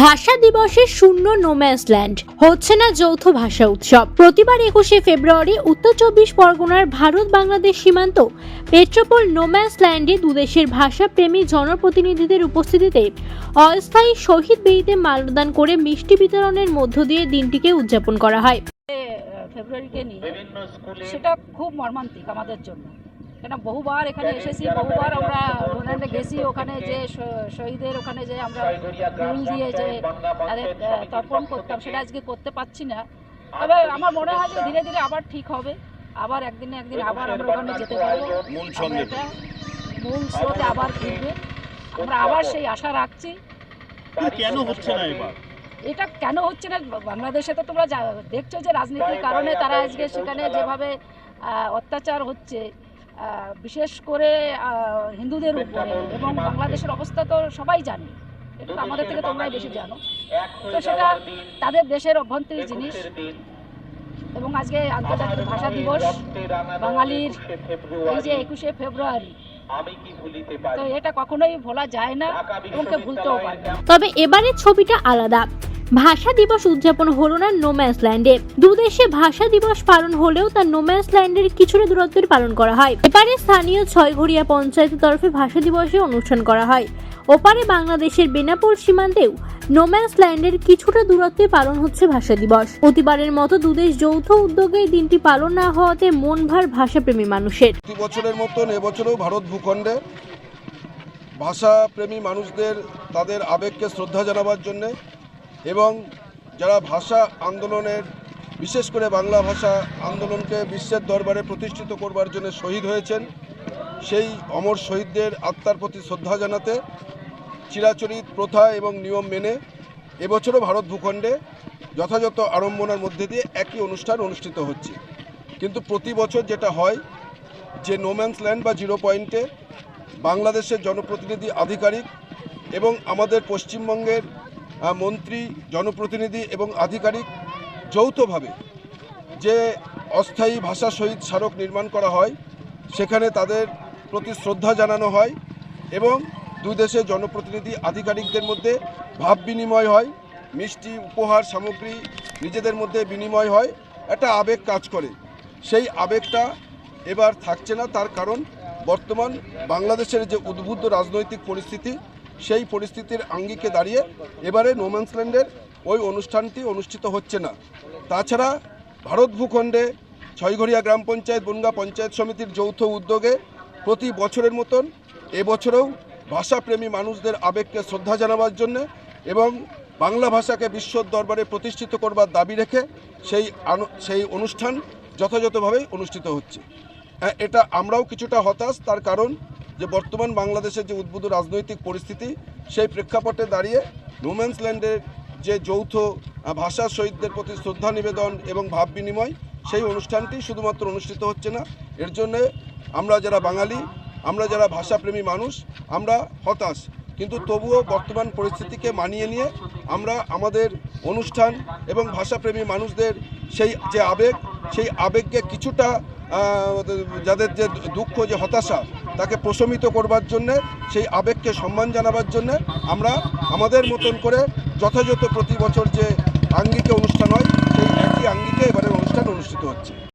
ভাষা দিবসে শূন্য নোম্যান্সল্যান্ড হচ্ছে না যৌথ ভাষা উৎসব। প্রতিবার একুশে ফেব্রুয়ারি উত্তর চব্বিশ পরগনার ভারত বাংলাদেশ সীমান্ত পেট্রোপোল নোম্যান্সল্যান্ডে দুদেশের ভাষা প্রেমী জনপ্রতিনিধিদের উপস্থিতিতে অস্থায়ী শহীদ বেদিতে মালদান করে মিষ্টি বিতরণের মধ্য দিয়ে দিনটিকে উদযাপন করা হয়। ফেব্রুয়ারিকে নিয়ে। সেটা খুব মর্মান্তিক আমাদের জন্য। কেন বহুবার এখানে এসেছি বহুবার আমরা ডোনাল্ডে গেছি ওখানে যে শহীদের ওখানে যে আমরা ফুল দিয়ে যে তাদের তর্পণ করতাম সেটা আজকে করতে পারছি না। তবে আমার মনে হয় যে ধীরে ধীরে আবার ঠিক হবে। আবার একদিন একদিন আবার আমরা ওখানে যেতে পারব। মূল স্রোতে আবার ফিরবে। আমরা আবার সেই আশা রাখছি। কেন হচ্ছে না এবার? এটা কেন হচ্ছে না? বাংলাদেশে তো তোমরা যা- দেখছ যে রাজনীতির কারণে তারা আজকে সেখানে যেভাবে অত্যাচার হচ্ছে। বিশেষ করে হিন্দুদের উপরে এবং বাংলাদেশের অবস্থা তো সবাই জানে। এটা তো আমাদের থেকে তোমরাই বেশি জানো। তো সেটা তাদের দেশের অভ্যন্তরীণ জিনিস। এবং আজকে আন্তর্জাতিক ভাষা দিবস, বাঙালির এই যে একুশে ফেব্রুয়ারি। তো এটা কখনোই ভোলা যায় না এবং ভুলতেও পারবে না। তবে এবারের ছবিটা আলাদা। ভাষা দিবস উদযাপন হলো না নোম্যান্স ল্যান্ডে দুদেশে ভাষা দিবস পালন হলেও তা নোম্যান্স ল্যান্ডের কিছুটা দূরত্বের পালন করা হয়। এপারে স্থানীয় ছয়ঘড়িয়া পঞ্চায়েতের তরফে ভাষা দিবসে অনুষ্ঠান করা হয়। ওপারে বাংলাদেশের বেনাপোল সীমান্তেও নোম্যান্স ল্যান্ডের কিছুটা দূরত্বে পালন হচ্ছে ভাষা দিবস। প্রতিবারের মতো দুদেশ যৌথ উদ্যোগে দিনটি পালন না হওয়াতে মন ভার ভাষাপ্রেমী মানুষের। প্রতি বছরের মতন এবছরেও ভারত ভূখণ্ডে ভাষাপ্রেমী মানুষদের তাদের আবেগকে শ্রদ্ধা জানাবার জন্যে এবং যারা ভাষা আন্দোলনের, বিশেষ করে বাংলা ভাষা আন্দোলনকে বিশ্বের দরবারে প্রতিষ্ঠিত করবার জন্য শহীদ হয়েছেন, সেই অমর শহীদদের আত্মার প্রতি শ্রদ্ধা জানাতে চিরাচরিত প্রথা এবং নিয়ম মেনে এবছরও ভারত ভূখণ্ডে যথাযথ আড়ম্বনার মধ্যে দিয়ে একই অনুষ্ঠান অনুষ্ঠিত হচ্ছে। কিন্তু প্রতি বছর যেটা হয়, যে নোম্যান্স ল্যান্ড বা জিরো পয়েন্টে বাংলাদেশের জনপ্রতিনিধি, আধিকারিক এবং আমাদের পশ্চিমবঙ্গের মন্ত্রী, জনপ্রতিনিধি এবং আধিকারিক যৌথভাবে যে অস্থায়ী ভাষা শহীদ স্মারক নির্মাণ করা হয়, সেখানে তাদের প্রতি শ্রদ্ধা জানানো হয় এবং দুই দেশের জনপ্রতিনিধি আধিকারিকদের মধ্যে ভাব বিনিময় হয়, মিষ্টি উপহার সামগ্রী নিজেদের মধ্যে বিনিময় হয়, একটা আবেগ কাজ করে। সেই আবেগটা এবার থাকছে না, তার কারণ বর্তমান বাংলাদেশের যে উদ্বুদ্ধ রাজনৈতিক পরিস্থিতি সেই পরিস্থিতির আঙ্গিকে দাঁড়িয়ে এবারে নোম্যান্সল্যান্ডের ওই অনুষ্ঠানটি অনুষ্ঠিত হচ্ছে না। তাছাড়া ভারত ভূখণ্ডে ছয়ঘরিয়া গ্রাম পঞ্চায়েত, বনগা পঞ্চায়েত সমিতির যৌথ উদ্যোগে প্রতি বছরের মতন এবছরেও ভাষাপ্রেমী মানুষদের আবেগকে শ্রদ্ধা জানাবার জন্য এবং বাংলা ভাষাকে বিশ্ব দরবারে প্রতিষ্ঠিত করবার দাবি রেখে সেই সেই অনুষ্ঠান যথাযথভাবেই অনুষ্ঠিত হচ্ছে। এটা আমরাও কিছুটা হতাশ, তার কারণ যে বর্তমান বাংলাদেশের যে উদ্ভূত রাজনৈতিক পরিস্থিতি, সেই প্রেক্ষাপটে দাঁড়িয়ে রুমেন্স ল্যান্ডের যে যৌথ ভাষা শহীদদের প্রতি শ্রদ্ধা নিবেদন এবং ভাব বিনিময়, সেই অনুষ্ঠানটি শুধুমাত্র অনুষ্ঠিত হচ্ছে না। এর জন্যে আমরা যারা বাঙালি, আমরা যারা ভাষাপ্রেমী মানুষ, আমরা হতাশ। কিন্তু তবুও বর্তমান পরিস্থিতিকে মানিয়ে নিয়ে আমরা আমাদের অনুষ্ঠান এবং ভাষাপ্রেমী মানুষদের সেই যে আবেগ সেই আবেগকে কিছুটা যাদের যে দুঃখ, যে হতাশা, তাকে প্রশমিত করবার জন্যে, সেই আবেগকে সম্মান জানাবার জন্যে আমরা আমাদের মতন করে যথাযথ প্রতি বছর যে আঙ্গিকে অনুষ্ঠান হয়, সেই একই আঙ্গিকে এবারের অনুষ্ঠান অনুষ্ঠিত হচ্ছে।